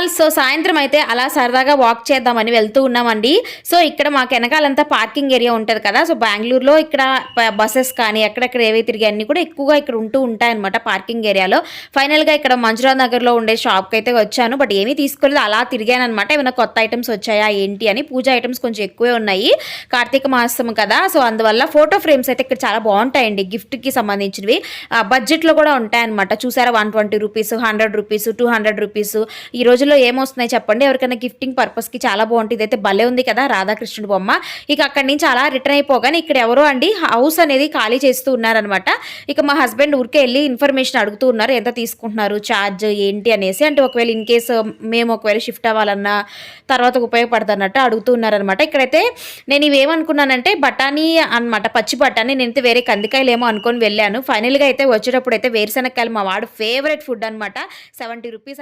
All so సాయంత్రం అయితే అలా సరదాగా వాక్ చేద్దామని వెళ్తూ ఉన్నామండి. సో ఇక్కడ మాకు వెనకాలంతా పార్కింగ్ ఏరియా ఉంటుంది కదా. సో బెంగళూరులో ఇక్కడ బస్సెస్ కానీ ఎక్కడెక్కడ ఏవి తిరిగి అన్ని కూడా ఎక్కువగా ఇక్కడ ఉంటూ ఉంటాయన్నమాట పార్కింగ్ ఏరియాలో ఫైనల్గా ఇక్కడ మంజురా నగర్లో ఉండే షాప్కి అయితే వచ్చాను. బట్ ఏమీ తీసుకోలేదు. అలా తిరిగాను అనమాట ఏమైనా కొత్త ఐటమ్స్ వచ్చాయా ఏంటి అని. పూజ ఐటమ్స్ కొంచెం ఎక్కువే ఉన్నాయి. కార్తీక మాసం కదా. సో అందువల్ల ఫోటో ఫ్రేమ్స్ అయితే ఇక్కడ చాలా బాగుంటాయండి. గిఫ్ట్కి సంబంధించినవి. బడ్జెట్లో కూడా ఉంటాయన్నమాట. చూసారా? One twenty rupees hundred rupees two hundred rupees ఈ రోజుల్లో ఏమొస్తున్నాయి చెప్పండి? ఎవరికైనా గిఫ్టింగ్ పర్పస్కి చాలా బాగుంటుంది. ఇదైతే భలే ఉంది కదా రాధాకృష్ణుడు బొమ్మ. ఇక అక్కడి నుంచి అలా రిటర్న్ అయిపోగానే ఇక్కడ ఎవరో అండి హౌస్ అనేది ఖాళీ చేస్తూ ఉన్నారనమాట ఇక మా హస్బెండ్ ఊరికే వెళ్ళి ఇన్ఫర్మేషన్ అడుగుతూ ఉన్నారు. ఎంత తీసుకుంటున్నారు? ఛార్జ్ ఏంటి అనేసి. అంటే ఒకవేళ ఇన్ కేసు మేము ఒకవేళ షిఫ్ట్ అవ్వాలన్నా తర్వాత ఉపయోగపడదన్నట్టు అడుగుతూ ఉన్నారనమాట ఇక్కడైతే నేను ఇవేమనుకున్నానంటే బఠానీ అన్నమాట పచ్చి బఠానీ. నేనైతే వేరే కందికాయలు ఏమో అనుకొని వెళ్ళాను. ఫైనల్గా అయితే వచ్చేటప్పుడు అయితే వేరుశనక్కాయలు మా వాడు ఫేవరెట్ ఫుడ్ అనమాట సెవెంటీ రూపీస్